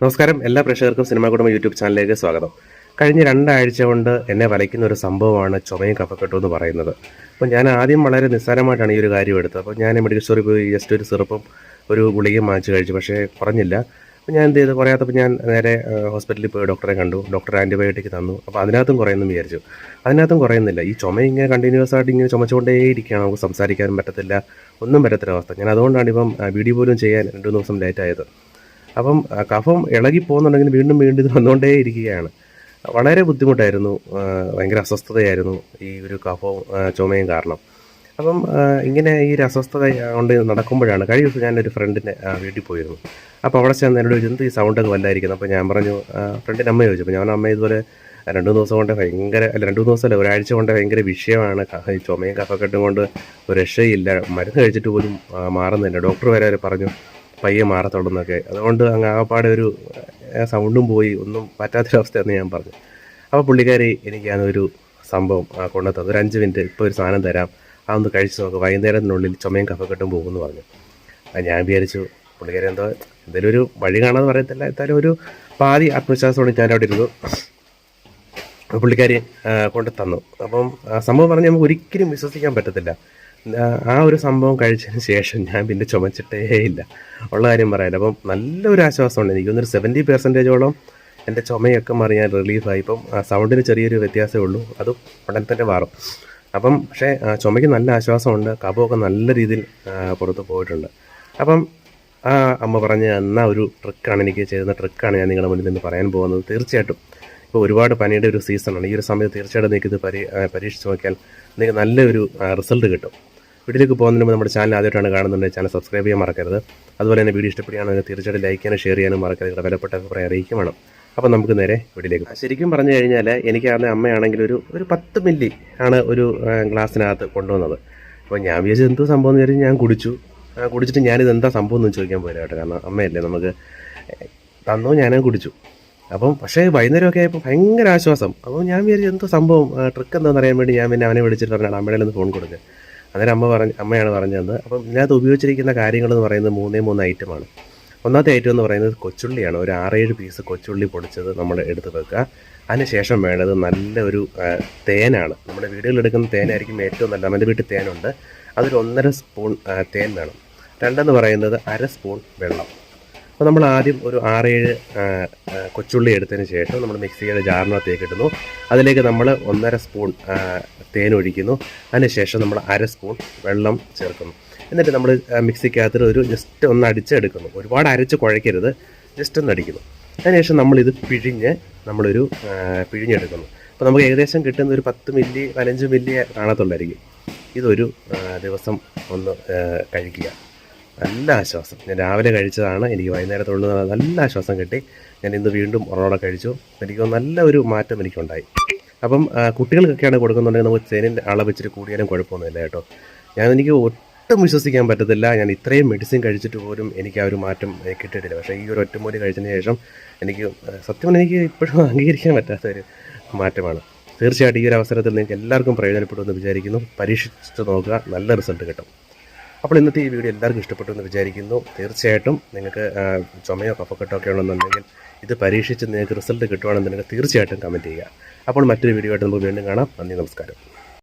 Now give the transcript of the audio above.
നമസ്കാരം. എല്ലാ പ്രേക്ഷകർക്കും സിനിമാ കുടുംബ യൂട്യൂബ് ചാനലിലേക്ക് സ്വാഗതം. കഴിഞ്ഞ രണ്ടാഴ്ച കൊണ്ട് എന്നെ വലയ്ക്കുന്ന ഒരു സംഭവമാണ് ചുമയും കഫക്കെട്ടും എന്ന് പറയുന്നത്. അപ്പോൾ ഞാൻ ആദ്യം വളരെ നിസ്സാരമായിട്ടാണ് ഈ ഒരു കാര്യം എടുത്തത്. അപ്പോൾ ഞാൻ മെഡിക്കൽ സ്റ്റോറിൽ പോയി ജസ്റ്റ് ഒരു സിറപ്പും ഒരു ഗുളികയും വാങ്ങിച്ച് കഴിച്ചു. പക്ഷേ കുറഞ്ഞില്ല. അപ്പോൾ ഞാൻ എന്ത് ചെയ്തു? കുറയാത്തപ്പോൾ ഞാൻ നേരെ ഹോസ്പിറ്റലിൽ പോയി ഡോക്ടറെ കണ്ടു. ഡോക്ടർ ആന്റിബയോട്ടിക് തന്നു. അപ്പോൾ അതിനകത്തും കുറയുന്നു വിചാരിച്ചു. അതിനകത്തും കുറയുന്നില്ല. ഈ ചുമ ഇങ്ങനെ കണ്ടിന്യൂസ് ആയിട്ട് ഇങ്ങനെ ചുമച്ചുകൊണ്ടേ ഇരിക്കുകയാണ് നമുക്ക് സംസാരിക്കാനും പറ്റത്തില്ല. ഒന്നും പറ്റത്തില്ല അവസ്ഥ. ഞാൻ അതുകൊണ്ടാണ് ഇപ്പം വീഡിയോ പോലും ചെയ്യാൻ രണ്ട് മൂന്ന് ദിവസം ലേറ്റ് ആയത്. അപ്പം കഫം ഇളകി പോകുന്നുണ്ടെങ്കിൽ വീണ്ടും വീണ്ടും ഇത് വന്നുകൊണ്ടേ ഇരിക്കുകയാണ്. വളരെ ബുദ്ധിമുട്ടായിരുന്നു ഭയങ്കര അസ്വസ്ഥതയായിരുന്നു ഈ ഒരു കഫവും ചുമയും കാരണം. അപ്പം ഇങ്ങനെ ഈ ഒരു അസ്വസ്ഥത കൊണ്ട് നടക്കുമ്പോഴാണ് കഴിഞ്ഞ ദിവസം ഞാനൊരു ഫ്രണ്ടിന്റെ വീട്ടിൽ പോയിരുന്നു. അപ്പോൾ അവിടെ ചെന്ന് എന്നോട് ചോദിച്ചത് ഈ സൗണ്ടൊക്കെ വല്ലായിരിക്കുന്നു? അപ്പോൾ ഞാൻ പറഞ്ഞു ഫ്രണ്ടിന്റെ അമ്മ ചോദിച്ചു. അപ്പോൾ ഞാൻ അമ്മ ഇതുപോലെ രണ്ട് മൂന്ന് ദിവസം കൊണ്ട് ഭയങ്കര അല്ല രണ്ട് മൂന്ന് ദിവസമല്ല ഒരാഴ്ച കൊണ്ട് ഭയങ്കര വിഷയമാണ്. ഈ ചുമയും കഫക്കെട്ടും കൊണ്ട് ഒരു രക്ഷയില്ല. മരുന്ന് കഴിച്ചിട്ട് പോലും മാറുന്നില്ല. ഡോക്ടർ വരെ അവർ പറഞ്ഞു പയ്യെ മാറത്തുള്ളൂ എന്നൊക്കെ അതുകൊണ്ട് അങ്ങ് ആകപ്പാടെ ഒരു സൗണ്ടും പോയി. ഒന്നും പറ്റാത്തൊരവസ്ഥയെന്ന് ഞാൻ പറഞ്ഞു. അപ്പോൾ പുള്ളിക്കാരി എനിക്ക് അതൊരു സംഭവം ആ, ഒരു അഞ്ച് മിനിറ്റ് ഇപ്പോൾ ഒരു സാധനം തരാം. അതൊന്ന് കഴിച്ച് നോക്കുക വൈകുന്നേരത്തിനുള്ളിൽ ചുമയും കഫക്കെട്ടും പോകുമെന്ന് പറഞ്ഞു. ഞാൻ വിചാരിച്ചു പുള്ളിക്കാരി എന്തോ എന്തെങ്കിലും ഒരു വഴി കാണാമെന്ന് പറയത്തില്ല. എന്തായാലും ഒരു പാതി ആത്മവിശ്വാസത്തോടെ ഞാൻ അവിടെ ഇരുന്നു. പുള്ളിക്കാരി കൊണ്ടു തന്നു അപ്പം സംഭവം പറഞ്ഞാൽ നമുക്ക് ഒരിക്കലും വിശ്വസിക്കാൻ പറ്റത്തില്ല. ആ, ഒരു സംഭവം കഴിച്ചതിന് ശേഷം ഞാൻ പിന്നെ ചുമച്ചിട്ടേ ഇല്ല. ഉള്ള കാര്യം പറയാനില്ല അപ്പം നല്ലൊരു ആശ്വാസമുണ്ട്. എനിക്ക് തോന്നുന്നൊരു സെവന്റി പെർസെന്റേജോളം എന്റെ ചുമയൊക്കെ മാറി ഞാൻ റിലീഫായി ഇപ്പം സൗണ്ടിന് ചെറിയൊരു വ്യത്യാസമേ ഉള്ളൂ. അതും ഉടൻ തന്നെ മാറും. അപ്പം പക്ഷേ ചുമയ്ക്ക് നല്ല ആശ്വാസമുണ്ട്. കഫമൊക്കെ നല്ല രീതിയിൽ പുറത്ത് പോയിട്ടുണ്ട്. അപ്പം ആ അമ്മ പറഞ്ഞ എന്നാ ഒരു ട്രിക്കാണ് എനിക്ക് ചെയ്യുന്ന ട്രിക്കാണ് ഞാൻ നിങ്ങളുടെ മുന്നിൽ നിന്ന് പറയാൻ പോകുന്നത്. തീർച്ചയായിട്ടും. ഇപ്പോൾ ഒരുപാട് പനിയുടെ ഒരു സീസണാണ് ഈ ഒരു സമയത്ത് തീർച്ചയായിട്ടും നിങ്ങൾക്ക് ഇത് പരി പരീക്ഷിച്ച് നോക്കിയാൽ നിങ്ങൾക്ക് നല്ലൊരു റിസൾട്ട് കിട്ടും. വീട്ടിലേക്ക് പോകുന്നതിന് മുമ്പ് നമ്മുടെ ചാനൽ ആദ്യമായിട്ടാണ് കാണുന്നുണ്ടെങ്കിൽ ചാനൽ സബ്സ്ക്രൈബ് ചെയ്യാൻ മറക്കരുത്. അതുപോലെ തന്നെ വീഡിയോ ഇഷ്ടപ്പെടുകയാണെങ്കിൽ തീർച്ചയായിട്ടും ലൈക്ക് ചെയ്യാനും ഷെയർ ചെയ്യാനും മറക്കരുത്. നിങ്ങളുടെ വിലപ്പെട്ട അഭിപ്രായം അറിയിക്കും വേണം. അപ്പം നമുക്ക് നേരെ വീട്ടിലേക്ക്. ശരിക്കും പറഞ്ഞു കഴിഞ്ഞാൽ എനിക്ക് അറിഞ്ഞ അമ്മയാണെങ്കിൽ ഒരു ഒരു പത്ത് മില്ലി ആണ് ഒരു ഗ്ലാസ്സിനകത്ത് കൊണ്ടുവന്നത്. അപ്പോൾ ഞാൻ വിചാരിച്ചത് എന്തോ സംഭവം എന്ന് വിചാരിച്ച് ഞാൻ കുടിച്ചു. കുടിച്ചിട്ട് ഞാനിത് എന്താ സംഭവം എന്ന് ചോദിക്കാൻ പോയില്ല കേട്ടോ. കാരണം അമ്മയല്ലേ നമുക്ക് തന്നോ ഞാനും കുടിച്ചു. അപ്പം പക്ഷേ വൈകുന്നേരമൊക്കെ ആയപ്പോൾ ഭയങ്കര ആശ്വാസം. അപ്പോൾ ഞാൻ വിചാരിച്ചു എന്തോ സംഭവം ട്രിക്ക് എന്താണെന്ന് അറിയാൻ വേണ്ടി ഞാൻ പിന്നെ അവനെ വിളിച്ചിട്ട് പറഞ്ഞാൽ അമ്മയുടെ ഒന്ന് ഫോൺ കൊടുക്കുക അന്നേരം അമ്മ പറഞ്ഞ് അമ്മയാണ് പറഞ്ഞത് അപ്പം ഇതിനകത്ത് ഉപയോഗിച്ചിരിക്കുന്ന കാര്യങ്ങൾ എന്ന് പറയുന്നത് മൂന്നേ മൂന്ന് ഐറ്റമാണ്. ഒന്നാമത്തെ ഐറ്റം എന്ന് പറയുന്നത് കൊച്ചുള്ളിയാണ്. ഒരു ആറേഴ് പീസ് കൊച്ചുള്ളി പൊടിച്ചത് നമ്മൾ എടുത്ത് വെക്കുക. അതിനുശേഷം വേണ്ടത് നല്ല ഒരു ആ, തേനാണ്. നമ്മുടെ വീടുകളിൽ എടുക്കുന്ന തേനായിരിക്കും ഏറ്റവും നല്ല നമ്മുടെ വീട്ടിൽ തേനുണ്ട്. അതിൽ ഒന്നര സ്പൂൺ തേൻ വേണം. രണ്ടെന്ന് പറയുന്നത് അര സ്പൂൺ വെള്ളം. അപ്പോൾ നമ്മൾ ആദ്യം ഒരു ആറേഴ് കൊച്ചുള്ളി എടുത്തതിന് ശേഷം നമ്മൾ മിക്സിയുടെ ജാറിനകത്തേക്ക് ഇടുന്നു. അതിലേക്ക് നമ്മൾ ഒന്നര സ്പൂൺ തേൻ ഒഴിക്കുന്നു. അതിനുശേഷം നമ്മൾ അര സ്പൂൺ വെള്ളം ചേർക്കുന്നു. എന്നിട്ട് നമ്മൾ മിക്സിക്കകത്ത് ഒരു ജസ്റ്റ് ഒന്ന് അടിച്ചെടുക്കുന്നു. ഒരുപാട് അരച്ച് കുഴയ്ക്കരുത്. ജസ്റ്റ് ഒന്ന് അടിക്കുന്നു. അതിനുശേഷം നമ്മളിത് പിഴിഞ്ഞ് നമ്മളൊരു പിഴിഞ്ഞെടുക്കുന്നു. അപ്പോൾ നമുക്ക് ഏകദേശം കിട്ടുന്ന ഒരു പത്ത് മില്ലി പതിനഞ്ച് മില്ലി കാണത്തുള്ളായിരിക്കും ഇതൊരു ദിവസം ഒന്ന് കഴിക്കുക. നല്ല ആശ്വാസം. ഞാൻ രാവിലെ കഴിച്ചതാണ്. എനിക്ക് വൈകുന്നേരത്തോട് നല്ല ആശ്വാസം കിട്ടി. ഞാൻ ഇന്ന് വീണ്ടും ഒറോടെ കഴിച്ചു. എനിക്ക് നല്ല ഒരു മാറ്റം എനിക്കുണ്ടായി. അപ്പം കുട്ടികൾക്കൊക്കെയാണ് കൊടുക്കുന്നുണ്ടെങ്കിൽ നമുക്ക് തേനിന്റെ അളവ് ഇച്ചിരി കൂടിയാലും കുഴപ്പമൊന്നുമില്ല കേട്ടോ. ഞാൻ എനിക്ക് ഒട്ടും വിശ്വസിക്കാൻ പറ്റത്തില്ല. ഞാൻ ഇത്രയും മെഡിസിൻ കഴിച്ചിട്ട് പോലും എനിക്ക് ആ ഒരു മാറ്റം കിട്ടിയിട്ടില്ല. പക്ഷേ ഈ ഒരു ഒറ്റമൂലി കഴിച്ചതിന് ശേഷം എനിക്ക് സത്യം എനിക്ക് ഇപ്പോഴും അംഗീകരിക്കാൻ പറ്റാത്ത ഒരു മാറ്റമാണ്. തീർച്ചയായിട്ടും ഈ ഒരു അവസരത്തിൽ നിങ്ങൾക്ക് എല്ലാവർക്കും പ്രയോജനപ്പെടുമെന്ന് വിചാരിക്കുന്നു. പരീക്ഷിച്ച് നോക്കുക. നല്ല റിസൾട്ട് കിട്ടും. അപ്പോൾ ഇന്നത്തെ ഈ വീഡിയോ എല്ലാവർക്കും ഇഷ്ടപ്പെട്ടു എന്ന് വിചാരിക്കുന്നു. തീർച്ചയായിട്ടും നിങ്ങൾക്ക് ചുമയോ കഫക്കെട്ടോ ഒക്കെ ഉണ്ടെന്നുണ്ടെങ്കിൽ ഇത് പരീക്ഷിച്ച് നിങ്ങൾക്ക് റിസൾട്ട് കിട്ടുവാണെന്നുണ്ടെങ്കിൽ തീർച്ചയായിട്ടും കമന്റ് ചെയ്യുക. അപ്പോൾ മറ്റൊരു വീഡിയോ ആയിട്ട് നമുക്ക് വീണ്ടും കാണാം. നന്ദി നമസ്കാരം.